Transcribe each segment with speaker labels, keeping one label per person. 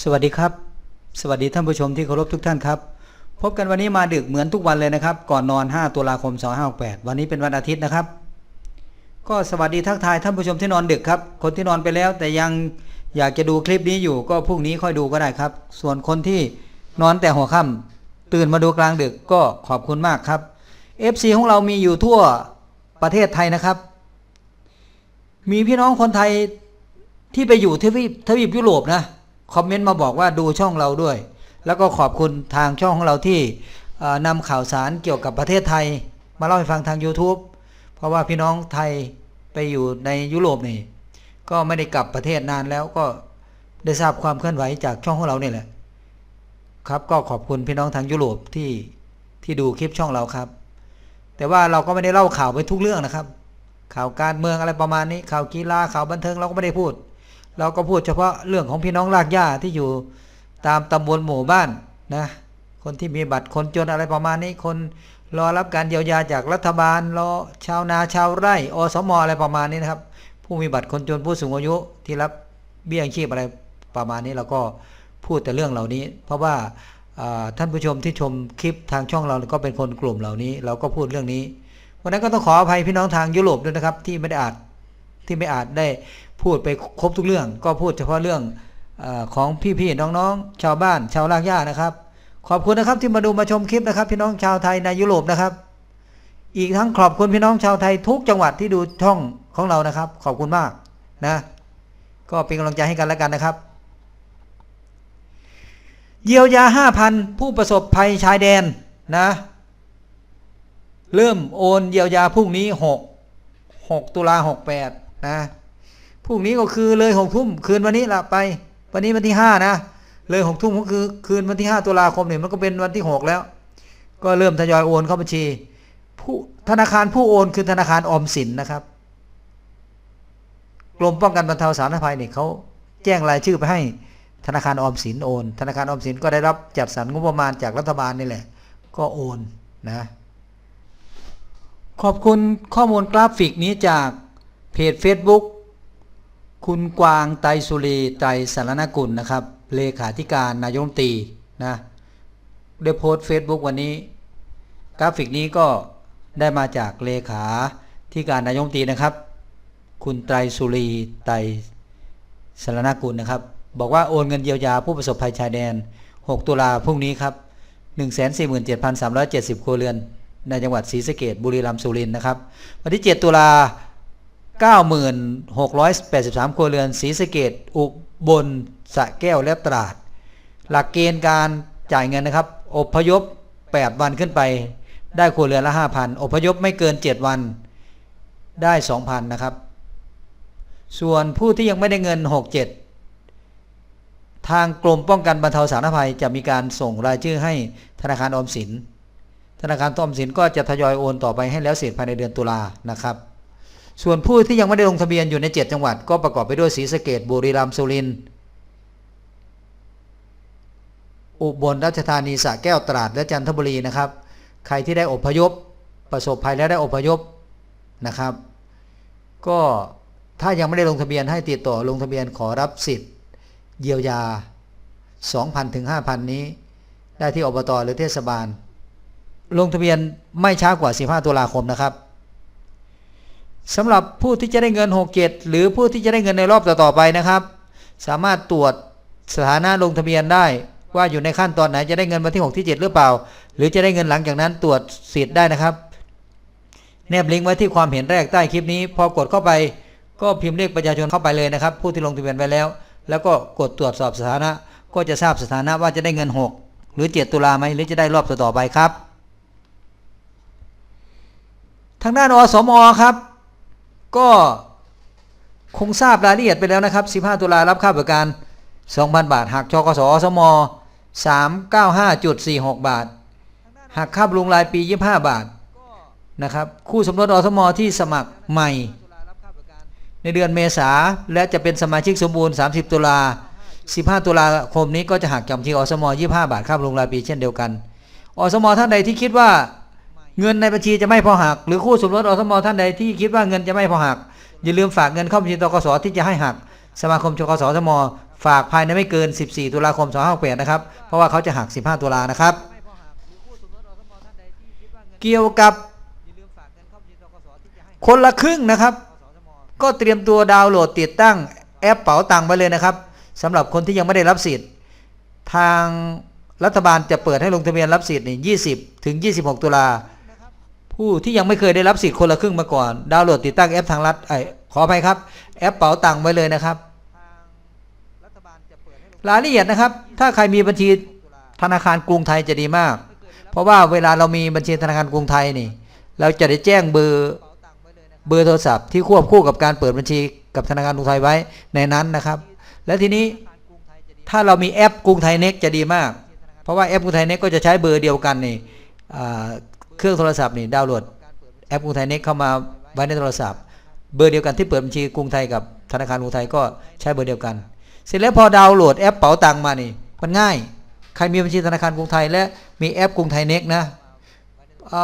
Speaker 1: สวัสดีครับ สวัสดีท่านผู้ชมที่เคารพทุกท่านครับ พบกันวันนี้มาดึกเหมือนทุกวันเลยนะครับ ก่อนนอน 5 ตุลาคม 2568 วันนี้เป็นวันอาทิตย์นะครับ ก็สวัสดีทักทายท่านผู้ชมที่นอนดึกครับ คนที่นอนไปแล้วแต่ยังอยากจะดูคลิปนี้อยู่ก็พรุ่งนี้ค่อยดูก็ได้ครับ ส่วนคนที่นอนแต่หัวค่ำตื่นมาดูกลางดึกก็ขอบคุณมากครับ FC ของเรามีอยู่ทั่วประเทศไทยนะครับ มีพี่น้องคนไทยที่ไปอยู่ทวีปทวีปยุโรปนะ คอมเมนต์มาบอกว่าดูช่องเราด้วย แล้วก็ขอบคุณทางช่องของเราที่นำข่าวสารเกี่ยวกับประเทศไทย มาเล่าให้ฟังทาง YouTube เพราะว่าพี่น้องไทยไปอยู่ในยุโรปนี่ ก็ไม่ได้กลับประเทศนานแล้วก็ได้ทราบความเคลื่อนไหวจากช่องของเราเนี่ยแหละ ครับก็ขอบคุณพี่น้องทางยุโรปที่ที่ดูคลิปช่องเราครับ แต่ว่าเราก็ไม่ได้เล่าข่าวไปทุกเรื่องนะครับ ข่าวการเมืองอะไรประมาณนี้ ข่าวกีฬาข่าวบันเทิงเราก็ไม่ได้พูด เราก็พูดเฉพาะเรื่องของพี่น้องรากหญ้าที่อยู่ตามตำบลหมู่บ้านนะคนที่มีบัตรคนจนอะไรประมาณนี้คนรอรับการเยียวยาจากรัฐบาลรอชาวนาชาวไร่อสมอะไรประมาณนี้นะครับ ผู้มีบัตรคนจนผู้สูงอายุที่รับเบี้ยยังชีพอะไรประมาณนี้เราก็พูดแต่เรื่องเหล่านี้ เพราะว่าอ่าท่านผู้ชมที่ชมคลิปทางช่องเราก็เป็นคนกลุ่มเหล่านี้ เราก็พูดเรื่องนี้วันนั้นก็ต้องขออภัยพี่น้องทางยุโรปด้วยนะครับ ที่ไม่ได้อาจที่ไม่อาจได้ พูดไปครบทุกเรื่อง ก็พูดเฉพาะเรื่องอของพี่ๆน้องๆ ชาวบ้าน ชาวรากหญ้านะครับ ขอบคุณนะครับที่มาดูมาชมคลิปนะครับ พี่น้องชาวไทยในยุโรปนะครับ อีกทั้งขอบคุณพี่น้องชาวไทยทุกจังหวัดที่ดูช่องของเรานะครับ ขอบคุณมากนะ ก็เป็นกำลังใจให้กันแล้วกันนะครับ เยียวยา5,000ผู้ประสบภัยชายแดนนะ เริ่มโอนเยียวยาพรุ่งนี้ 6 6 ตุลา68 นะ พรุ่งนี้ก็คือเลย6ทุ่มคืนวันนี้ละไป วันนี้วันที่5นะเลย6ทุ่มก็คือคืนวันที่5ตุลาคมเนี่ยมันก็เป็นวันที่6แล้ว ก็เริ่มทยอยโอนเข้าบัญชี ผู้ธนาคารผู้โอนคือธนาคารออมสินนะครับกรมป้องกันบรรเทาสาธารณภัยเนี่ยเขาแจ้งรายชื่อไปให้ธนาคารออมสินโอน ธนาคารออมสินก็ได้รับจัดสรรงบประมาณจากรัฐบาลนี่แหละ ก็โอนนะ ขอบคุณข้อมูลกราฟิกนี้จากเพจ Facebook คุณกวางไตสุรีไตรสารนกุลนะครับ เลขาธิการนายมตีนะได้โพสต์เฟซบุ๊กวันนี้ กราฟิกนี้ก็ได้มาจากเลขาที่การนายมตีนะครับ คุณไตรสุรีไตรสารนกุลนะครับ บอกว่าโอนเงินเยียวยาผู้ประสบภัยชายแดน 6 ตุลาพรุ่งนี้ครับ147,370 ครัวเรือน ในจังหวัดศรีสะเกดบุรีรัมย์สุรินทร์นะครับ วันที่ 7 ตุลา 9683 ครัวเรือนศรีสะเกดอุบลสะแก้วและตราด หลักเกณฑ์การจ่ายเงินนะครับ อบพยพ 8 วันขึ้นไป ได้ครัวเรือนละ 5,000 อบพยพไม่เกิน 7 วันได้ 2,000 นะครับ ส่วนผู้ที่ยังไม่ได้เงิน 67 ทางกรมป้องกันบรรเทาสาธารณภัยจะมีการส่งรายชื่อให้ธนาคารออมสิน ธนาคารออมสินก็จะทยอยโอนต่อไปให้แล้วเสร็จภายในเดือนตุลานะครับ ส่วนผู้ที่ยังไม่ได้ลงทะเบียนอยู่ใน 7 จังหวัด ก็ประกอบไปด้วยศรีสะเกดบุรีรัมย์สุรินทร์อุบลราชธานีสระแก้วตราดและจันทบุรีนะครับ ใครที่ได้อพยพประสบภัยและได้อพยพนะครับ ก็ถ้ายังไม่ได้ลงทะเบียนให้ติดต่อลงทะเบียนขอรับสิทธิ์ เยียวยา 2,000ถึง5,000 นี้ ได้ที่อบตหรือเทศบาล ลงทะเบียนไม่ช้ากว่า 15 ตุลาคมนะครับ สำหรับผู้ที่จะได้เงิน 67 หรือผู้ที่จะได้เงินในรอบต่อๆไปนะครับ สามารถตรวจสถานะลงทะเบียนได้ ว่าอยู่ในขั้นตอนไหนจะได้เงินวันที่ 6 ที่ 7 หรือเปล่า หรือจะได้เงินหลังจากนั้นตรวจสิทธิ์ได้นะครับ แนบลิงก์ไว้ที่ความเห็นแรกใต้คลิปนี้ พอกดเข้าไป ก็พิมพ์เลขประชาชนเข้าไปเลยนะครับ ผู้ที่ลงทะเบียนไว้แล้ว แล้วก็กดตรวจสอบสถานะ ก็จะทราบสถานะว่าจะได้เงิน 6 หรือ 7 ตุลาไหมหรือจะได้รอบต่อๆไปครับ ทางด้านอสมอครับ ก็คงทราบรายละเอียดไปแล้วนะครับ 15 ตุลารับค่าบริการ 2,000 บาทหักชกสอสม 395.46 บาทหักค่าบำรุงรายปี 25 บาทนะครับคู่สมรสอสมที่สมัครใหม่ ในเดือนเมษาและจะเป็นสมาชิกสมบูรณ์ 30 ตุลา 15 ตุลาคมนี้ก็จะหักจำที่อสม 25 บาทค่าบำรุงรายปีเช่นเดียวกัน อสมท่านใดที่คิดว่า เงินในบัญชีจะไม่พอหัก หรือคู่สมรสอสมท่านใดที่คิดว่าเงินจะไม่พอหัก อย่าลืมฝากเงินเข้าบัญชีตกสที่จะให้หัก สมาคมชกสสมฝากภายในไม่เกิน 14 ตุลาคม2568นะครับ เพราะว่าเขาจะหัก 15 ตุลานะครับ เกี่ยวกับคนละครึ่งนะครับ ก็เตรียมตัวดาวน์โหลดติดตั้งแอปเป๋าตังค์ไว้เลยนะครับสำหรับคนที่ยังไม่ได้รับสิทธิ์ ทางรัฐบาลจะเปิดให้ลงทะเบียนรับสิทธิ์นี่20 ถึง 26 ตุลา ผู้ที่ยังไม่เคยได้รับสิทธิ์คนละครึ่งมาก่อน ดาวน์โหลดติดตั้งแอปทางรัฐไอขออภัยครับ แอปเป๋าตังค์ไว้เลยนะครับรายละเอียดนะครับ ถ้าใครมีบัญชีธนาคารกรุงไทยจะดีมาก เพราะว่าเวลาเรามีบัญชีธนาคารกรุงไทยนี่ เราจะได้แจ้งเบอร์เบอร์โทรศัพท์ที่ควบคู่กับการเปิดบัญชีกับธนาคารกรุงไทยไว้ในนั้นนะครับ และทีนี้ถ้าเรามีแอปกรุงไทยเน็กจะดีมาก เพราะว่าแอปกรุงไทยเน็กก็จะใช้เบอร์เดียวกันนี่อ่า เครื่องโทรศัพท์นี่ดาวน์โหลดแอปกรุงไทยเน็กเข้ามาไว้ในโทรศัพท์ เบอร์เดียวกันที่เปิดบัญชีกรุงไทยกับธนาคารกรุงไทยก็ใช้เบอร์เดียวกัน เสร็จแล้วพอดาวน์โหลดแอปเป๋าตังค์มานี่มันง่าย ใครมีบัญชีธนาคารกรุงไทย และมีแอปกรุงไทยเน็กนะอ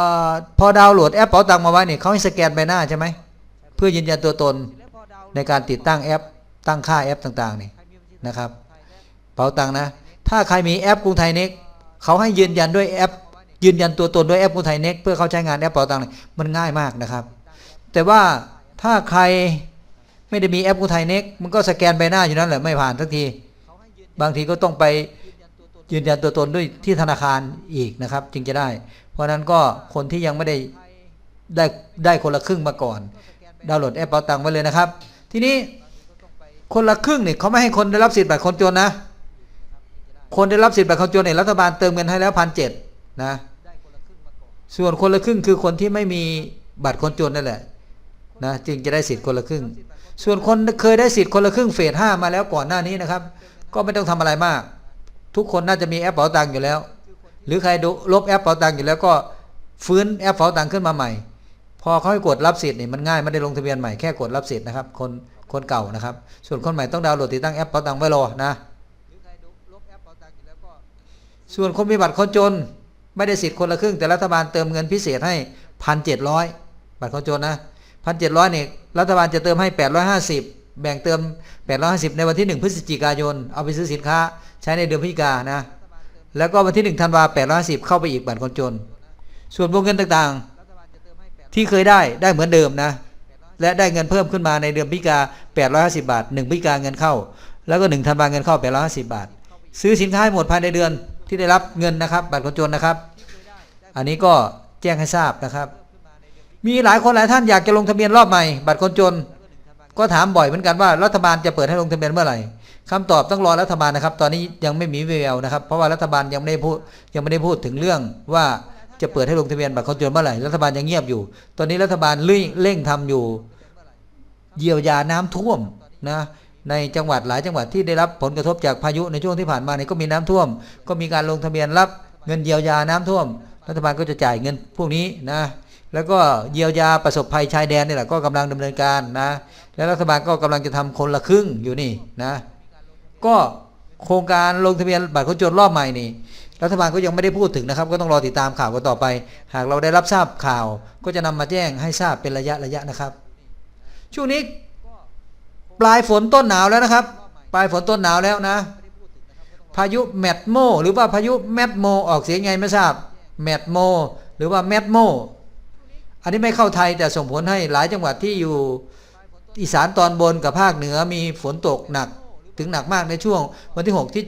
Speaker 1: พอดาวน์โหลดแอปเป๋าตังค์มาไว้เนี่ยเขาให้สแกนใบหน้าใช่ไหมเพื่อยืนยันตัวตนในการติดตั้งแอป ตั้งค่าแอปต่างๆนี่นะครับเป๋าตังค์นะ ถ้าใครมีแอปกรุงไทยเน็กเขาให้ยืนยันด้วยแอป ยืนยันตัวตนด้วยแอปกรุงไทยเน็กเพื่อเขาใช้งานแอปเป๋าตังค์มันง่ายมากนะครับ แต่ว่าถ้าใครไม่ได้มีแอปกรุงไทยเน็กมันก็สแกนใบหน้าอยู่นั่นแหละไม่ผ่านสักที บางทีก็ต้องไปยืนยันตัวตนด้วยที่ธนาคารอีกนะครับ จึงจะได้ เพราะฉะนั้นก็คนที่ยังไม่ได้ได้ได้คนละครึ่งมาก่อน ดาวน์โหลดแอปเป๋าตังค์ไว้เลยนะครับ ทีนี้คนละครึ่งเนี่ยเขาไม่ให้คนได้รับสิทธิ์บัตรคนจนนะ คนได้รับสิทธิ์บัตรคนจนเนี่ยรัฐบาลเติมเงินให้แล้วพันเจ็ด นะส่วนคนละครึ่งคือคนที่ไม่มีบัตรคนจนนั่นแหละนะจึงจะได้สิทธิ์คนละครึ่ง ส่วนคนเคยได้สิทธิ์คนละครึ่งเฟสห้ามาแล้วก่อนหน้านี้นะครับ ก็ไม่ต้องทำอะไรมาก ทุกคนน่าจะมีแอปเป๋าตังค์อยู่แล้ว หรือใครดูลบแอปเป๋าตังค์อยู่แล้วก็ฟื้นแอปเป๋าตังค์ขึ้นมาใหม่ พอเขาให้กดรับสิทธิ์นี่มันง่ายไม่ได้ลงทะเบียนใหม่แค่กดรับสิทธิ์นะครับ คนคนเก่านะครับ ส่วนคนใหม่ต้องดาวน์โหลดติดตั้งแอปเป๋าตังค์ไว้รอนะส่วนคนมีบัตรคนจน ไม่ได้สิทธิ์คนละครึ่งแต่รัฐบาลเติมเงินพิเศษให้พันเจ็ดร้อยบัตรคนจนนะพันเจ็ดร้อยเนี่ยรัฐบาลจะเติมให้แปดร้อยห้าสิบแบ่งเติมแปดร้อยห้าสิบในวันที่หนึ่งพฤศจิกายน เอาไปซื้อสินค้าใช้ในเดือนพฤศจิกานะแล้วก็วันที่หนึ่งธันวาแปดร้อยห้าสิบเข้าไปอีกบัตรคนจน ส่วนวงเงินต่างๆ ที่เคยได้ได้เหมือนเดิมนะ และได้เงินเพิ่มขึ้นมาในเดือนพฤศจิกา850บาท1พฤศจิกาเงินเข้า แล้วก็1ธันวาเงินเข้า850บาท ซื้อสินค้าให้หมดภายในเดือนที่ได้รับเงินนะครับ บัตรคนจนนะครับ อันนี้ก็แจ้งให้ทราบนะครับ มีหลายคนหลายท่านอยากจะลงทะเบียนรอบใหม่ บัตรคนจน ก็ถามบ่อยเหมือนกันว่ารัฐบาลจะเปิดให้ลงทะเบียนเมื่อไหร่คำตอบต้องรอรัฐบาลนะครับ ตอนนี้ยังไม่มีแววนะครับ เพราะว่ารัฐบาลยังไม่ได้พูดยังไม่ได้พูดถึงเรื่องว่าจะเปิดให้ลงทะเบียนบัตรคนจนเมื่อไหร่รัฐบาลยังเงียบอยู่ ตอนนี้รัฐบาลเร่งเร่งทำอยู่ เยียวยาน้ำท่วมนะในจังหวัดหลายจังหวัดที่ได้รับผลกระทบจากพายุในช่วงที่ผ่านมาเนี่ยก็มีน้ำท่วม ก็มีการลงทะเบียนรับเงินเยียวยาน้ำท่วม รัฐบาลก็จะจ่ายเงินพวกนี้นะแล้วก็เยียวยาประสบภัยชายแดนนี่แหละก็กำลังดำเนินการนะแล้วรัฐบาลก็กำลังจะทำคนละครึ่งอยู่นี่นะก็โครงการลงทะเบียนบัตรคนจนรอบใหม่นี่รัฐบาลก็ยังไม่ได้พูดถึงนะครับ ก็ต้องรอติดตามข่าวกันต่อไป หากเราได้รับทราบข่าว ก็จะนำมาแจ้งให้ทราบเป็นระยะระยะนะครับ ช่วงนี้ปลายฝนต้นหนาวแล้วนะครับ ปลายฝนต้นหนาวแล้วนะ พายุแมดโม หรือว่าพายุแมดโมออกเสียงไงไม่ทราบ แมดโม หรือว่าแมดโม อันนี้ไม่เข้าไทยแต่ส่งผลให้หลายจังหวัดที่อยู่อีสานตอนบนกับภาคเหนือมีฝนตกหนักถึงหนักมากในช่วงวันที่ 6 ที่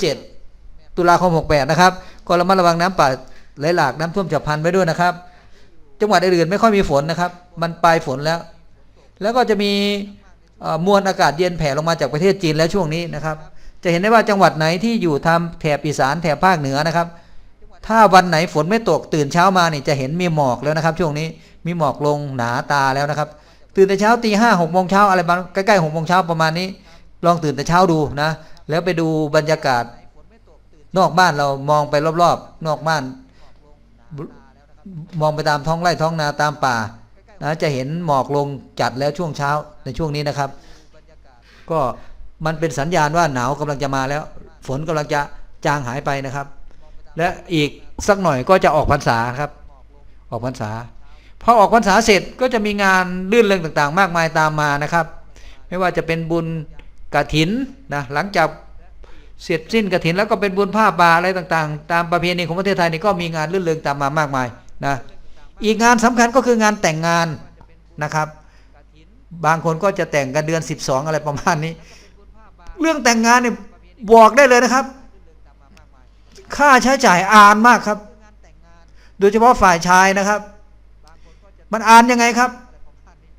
Speaker 1: 7 ตุลาคม 68 นะครับ ก็ระมัดระวังน้ำป่าไหลหลากน้ำท่วมฉับพลันไว้ด้วยนะครับ จังหวัดอื่นๆไม่ค่อยมีฝนนะครับ มันปลายฝนแล้ว แล้วก็จะมีมวลอากาศเย็นแผ่ลงมาจากประเทศจีนแล้วช่วงนี้นะครับ จะเห็นได้ว่าจังหวัดไหนที่อยู่ทางแถบอีสานแถบภาคเหนือนะครับ ถ้าวันไหนฝนไม่ตกตื่นเช้ามานี่จะเห็นมีหมอกแล้วนะครับ ช่วงนี้มีหมอกลงหนาตาแล้วนะครับ ตื่นแต่เช้าตีห้าหกโมงเช้าอะไรประมาณใกล้ๆหกโมงเช้าประมาณนี้ ลองตื่นแต่เช้าดูนะ แล้วไปดูบรรยากาศ นอกบ้านเรามองไปรอบๆ นอกบ้าน มองไปตามท้องไร่ท้องนาตามป่านะจะเห็นหมอกลงจัดแล้วช่วงเช้าในช่วงนี้นะครับ ก็มันเป็นสัญญาณว่าหนาวกำลังจะมาแล้ว ฝนกำลังจะจางหายไปนะครับ และอีกสักหน่อยก็จะออกพรรษาครับ ออกพรรษาพอออกพรรษาเสร็จก็จะมีงานลื่นเริงต่างๆ มากมายตามมานะครับ ไม่ว่าจะเป็นบุญกระถินนะหลังจากเสร็จสิ้นกฐินแล้วก็เป็นบุญผ้าป่าอะไรต่างๆ ตามประเพณีของประเทศไทยนี่ก็มีงานรื่นเริงตามมามากมายนะอีกงานสำคัญก็คืองานแต่งงานนะครับ บางคนก็จะแต่งกันเดือน 12 อะไรประมาณนี้ เรื่องแต่งงานเนี่ยบอกได้เลยนะครับ ค่าใช้จ่ายอ่านมากครับ โดยเฉพาะฝ่ายชายนะครับ มันอ่านยังไงครับ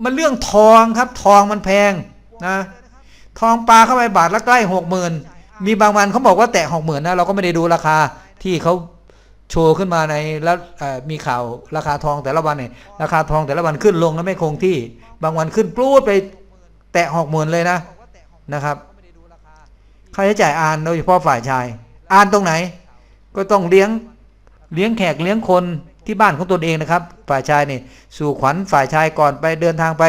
Speaker 1: มันเรื่องทองครับ ทองมันแพงนะทองปลาเข้าไปบาทละใกล้หกหมื่นมีบางวันเขาบอกว่าแตะหกหมื่นนะเราก็ไม่ได้ดูราคาที่เขาโชว์ขึ้นมาในแล้วมีข่าวราคาทองแต่ละวันเนี่ยราคาทองแต่ละวันขึ้นลงแล้วไม่คงที่ บางวันขึ้นปลูดไปแตะหกหมื่นเลยนะนะครับค่าใช้จ่ายอ่านโดยเฉพาะฝ่ายชาย อ่านตรงไหน ก็ต้องเลี้ยงเลี้ยงแขกเลี้ยงคนที่บ้านของตนเองนะครับ ฝ่ายชายนี่สู่ขวัญฝ่ายชายก่อนไปเดินทางไป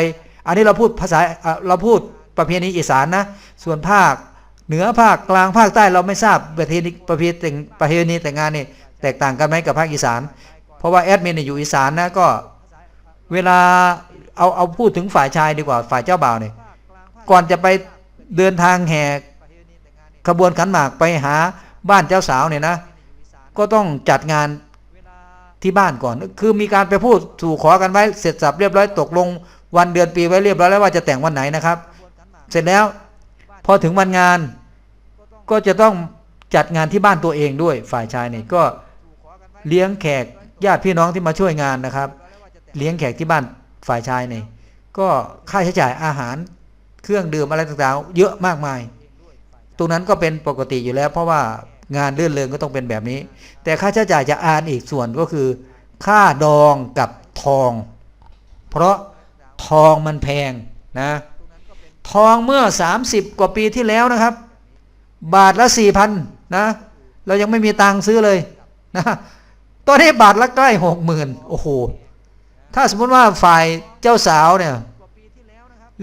Speaker 1: อันนี้เราพูดภาษาเราพูดประเพณีอีสานนะ ส่วนภาคเหนือภาคกลางภาคใต้เราไม่ทราบประเพณีประเพณีแต่งประเพณีแต่งงานนี่แตกต่างกันไหมกับภาคอีสาน เพราะว่าแอดมินอยู่อีสานนะก็เวลาเอาเอาพูดถึงฝ่ายชายดีกว่าฝ่ายเจ้าบ่าวเนี่ยก่อนจะไปเดินทางแห่ขบวนขันหมากไปหาบ้านเจ้าสาวเนี่ยนะ ก็ต้องจัดงานที่บ้านก่อน คือมีการไปพูดสู่ขอกันไว้เสร็จสับเรียบร้อยตกลง วันเดือนปีไว้เรียบร้อยแล้วว่าจะแต่งวันไหนนะครับ เสร็จแล้วพอถึงวันงานก็จะต้องจัดงานที่บ้านตัวเองด้วยฝ่ายชายเนี่ยก็เลี้ยงแขกญาติพี่น้องที่มาช่วยงานนะครับ เลี้ยงแขกที่บ้านฝ่ายชายเนี่ยก็ค่าใช้จ่ายอาหารเครื่องดื่มอะไรต่างๆ เยอะมากมาย ตรงนั้นก็เป็นปกติอยู่แล้ว เพราะว่า งานเลื่อนเริงก็ต้องเป็นแบบนี้ แต่ค่าใช้จ่ายจะอ่านอีกส่วนก็คือ ค่าดองกับทอง เพราะทองมันแพงนะทองเมื่อ 30 กว่าปีที่แล้วนะครับ บาทละสี่พันนะเรายังไม่มีตังค์ซื้อเลยนะตอนนี้บาทละใกล้หกหมื่นโอ้โหถ้าสมมติว่าฝ่ายเจ้าสาวเนี่ย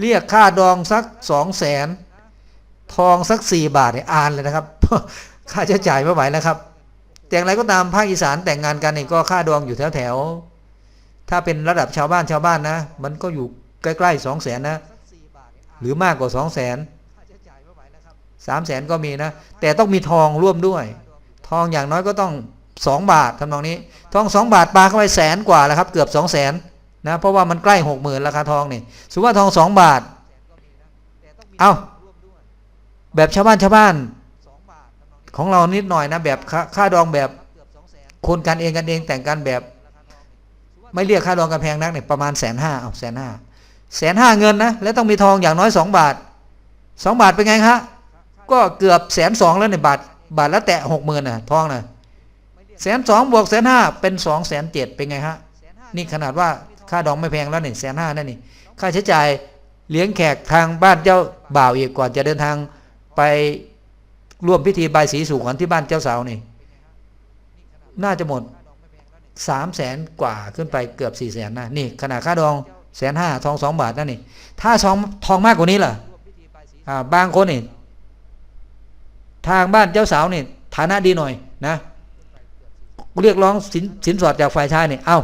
Speaker 1: เรียกค่าดองสักสองแสนทองสักสี่บาทเนี่ยอ่านเลยนะครับ ค่าใช้จ่ายไม่ไหวแล้วครับ แต่อย่างไรก็ตามภาคอีสานแต่งงานกันนี่ก็ค่าดองอยู่แถวแถวถ้าเป็นระดับชาวบ้านชาวบ้านนะ มันก็อยู่ใกล้ๆสองแสนนะ หรือมากกว่าสองแสนสามแสนก็มีนะ แต่ต้องมีทองร่วมด้วย ทองอย่างน้อยก็ต้องสองบาททำนองนี้ ทองสองบาทปลาเข้าไปแสนกว่าแล้วครับ เกือบสองแสนนะเพราะว่ามันใกล้หกหมื่นราคาทองนี่สมมติว่าทองสองบาท เอาแบบชาวบ้านชาวบ้าน ของเรานิดหน่อยนะแบบค่าดองแบบคนกันเองกันเองแต่งกันแบบ ไม่เรียกค่าดองกันแพงนักเนี่ยประมาณแสนห้าเอาแสนห้าแสนห้าเงินนะแล้วต้องมีทองอย่างน้อยสองบาทสองบาทเป็นไงฮะก็เกือบแสนสองแล้วเนี่ยบาทบาทละแตะหกหมื่นน่ะทองน่ะแสนสองบวกแสนห้าเป็นสองแสนเจ็ดเป็นไงฮะนี่ขนาดว่าค่าดองไม่แพงแล้วหนึ่งแสนห้านั่นนี่ค่าใช้จ่ายเลี้ยงแขกทางบ้านเจ้าบ่าวอีกก่อนจะเดินทางไป ร่วมพิธีบายสีสู่ขวัญที่บ้านเจ้าสาวนี่ น่าจะหมดสามแสนกว่าขึ้นไปเกือบสี่แสนนะนี่ขนาดค่าดองแสนห้าทองสองบาทนั่นนี่ ถ้าทองทองมากกว่านี้ล่ะอ่าบางคนนี่ทางบ้านเจ้าสาวนี่ฐานะดีหน่อยนะเรียกร้องสินสินสอดจากฝ่ายชายนี่เอา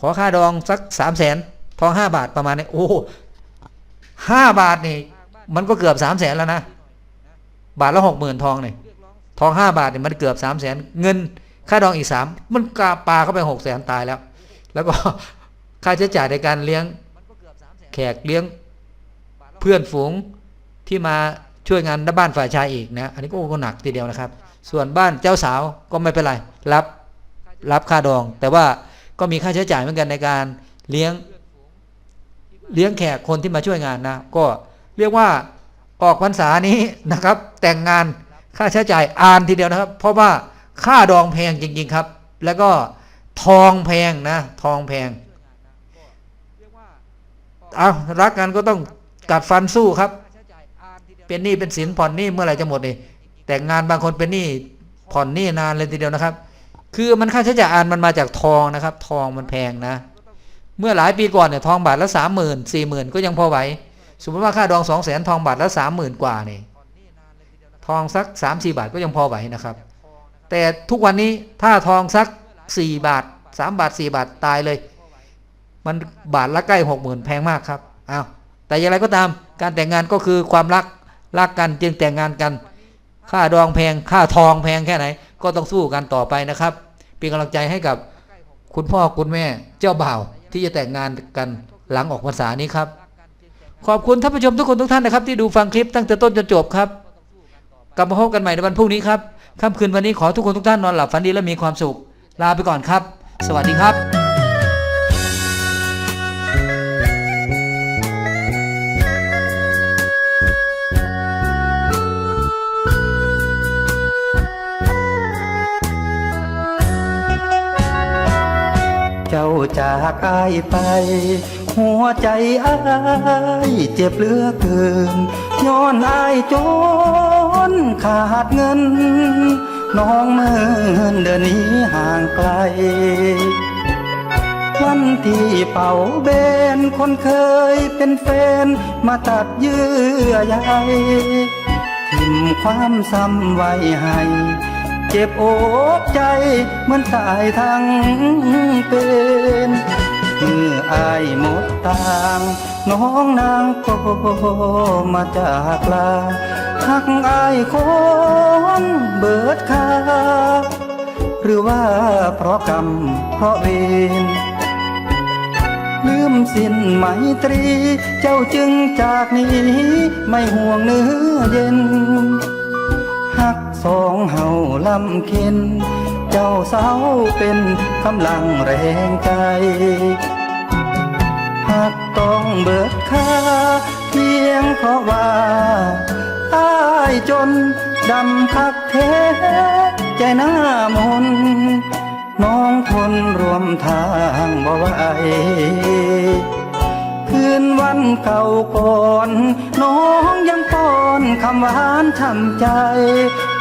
Speaker 1: ขอค่าดองสักสามแสนทองห้าบาทประมาณนี้ โอ้ห้าบาทนี่ มันก็เกือบสามแสนแล้วนะ บาทละหกหมื่นทองเนี่ยทองห้าบาทเนี่ยมันเกือบสามแสนเงิน ค่าดองอีกสามมันกาปลาเข้าไปหกแสนตายแล้ว แล้วก็ค่าใช้จ่ายในการเลี้ยงแขกเลี้ยงเพื่อนฝูงที่มาช่วยงานด้านบ้านฝ่ายชายอีกนะอันนี้ก็ก็หนักทีเดียวนะครับ ส่วนบ้านเจ้าสาวก็ไม่เป็นไร รับรับค่าดอง แต่ว่าก็มีค่าใช้จ่ายเหมือนกันในการเลี้ยงเลี้ยงแขกคนที่มาช่วยงานนะ ก็เรียกว่า ออกพรรษานี้นะครับ แต่งงานค่าใช้จ่ายอ่านทีเดียวนะครับ เพราะว่าค่าดองแพงจริง ๆครับ แล้วก็ทองแพงนะ ทองแพงเอารักกันก็ต้องกัดฟันสู้ครับ เป็นหนี้เป็นสินผ่อนหนี้เมื่อไหร่จะหมดนี่แต่งงานบางคนเป็นหนี้ผ่อนหนี้นานเลยทีเดียวนะครับ คือมันค่าใช้จ่ายอ่านมันมาจากทองนะครับ ทองมันแพงนะ เมื่อหลายปีก่อนเนี่ยทองบาทละสามหมื่นสี่หมื่นก็ยังพอไหว สมมติว่าค่าดองสองแสนทองบาทละสามหมื่นกว่านี่ทองสักสามสี่บาทก็ยังพอไหวนะครับ แต่ทุกวันนี้ถ้าทองสักสี่บาทสามบาทสี่บาทตายเลย มันบาทละใกล้หกหมื่นแพงมากครับอ้าวแต่อย่างไรก็ตามการแต่งงานก็คือความรักรักกันจึงแต่งงานกัน ค่าดองแพงค่าทองแพงแค่ไหน ก็ต้องสู้กันต่อไปนะครับ เป็นกำลังใจให้กับคุณพ่อคุณแม่เจ้าบ่าวที่จะแต่งงานกันหลังออกพรรษานี้ครับ ขอบคุณท่านผู้ชมทุกคนทุกท่านนะครับ ที่ดูฟังคลิปตั้งแต่ต้นจนจบครับ กลับมาพบกันใหม่ในวันพรุ่งนี้ครับค่ำคืนวันนี้ขอทุกคนทุกท่านนอนหลับฝันดีและมีความสุข ลาไปก่อนครับ สวัสดีครับ
Speaker 2: เจ้าจากอายไป หัวใจอายเจ็บเหลือเกินย้อนอายจนขาดเงิน น้องเมินเดินนี้ห่างไกล วันที่เป่าเบนคนเคยเป็นแฟนมาตัดเยื่อใยทิมความซ้ำไว้ให้เจ็บอกใจเหมือนตายทั้งเป็น มื่ออายหมดทางน้องนางก็มาจากลาหักอายคนเบิดคาหรือว่าเพราะกรรมเพราะเวรลืมสิ้นไมตรี เจ้าจึงจากนี้ ไม่ห่วงเนื้อเย็นหักสองเฮาลำเค็น เจ้าสาวเป็นกำลังแรงใจหากต้องเบิดค่าเพียงเพราะว่าอายจนดำคักแท้ใจหน้ามนน้องทนรวมทางบ่ไหวคืนวันเก่าก่อน น้องยังป้อนคำหวานทำใจ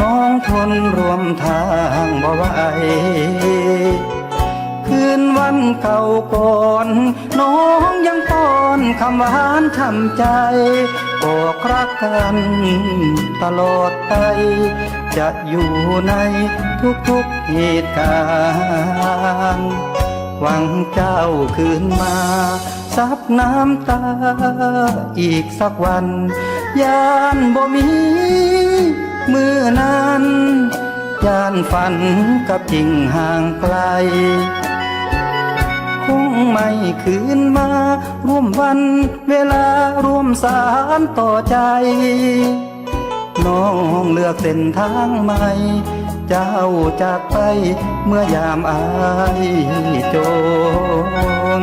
Speaker 2: น้องทนรวมทางบ่ไหวคืนวันเก่าก่อน น้องยังป้อนคำหวานทำใจบอกรักกันตลอดไป จะอยู่ในทุกๆเหตุการณ์หวังเจ้าคืนมาซับน้ำตาอีกสักวันยานบ่มี มื่อนั้นยานฝันกับจริงห่างไกล คงไม่คืนมา ร่วมวันเวลาร่วมสารต่อใจ น้องเลือกเส้นทางใหม่ เจ้าจากไปเมื่อยามอายจน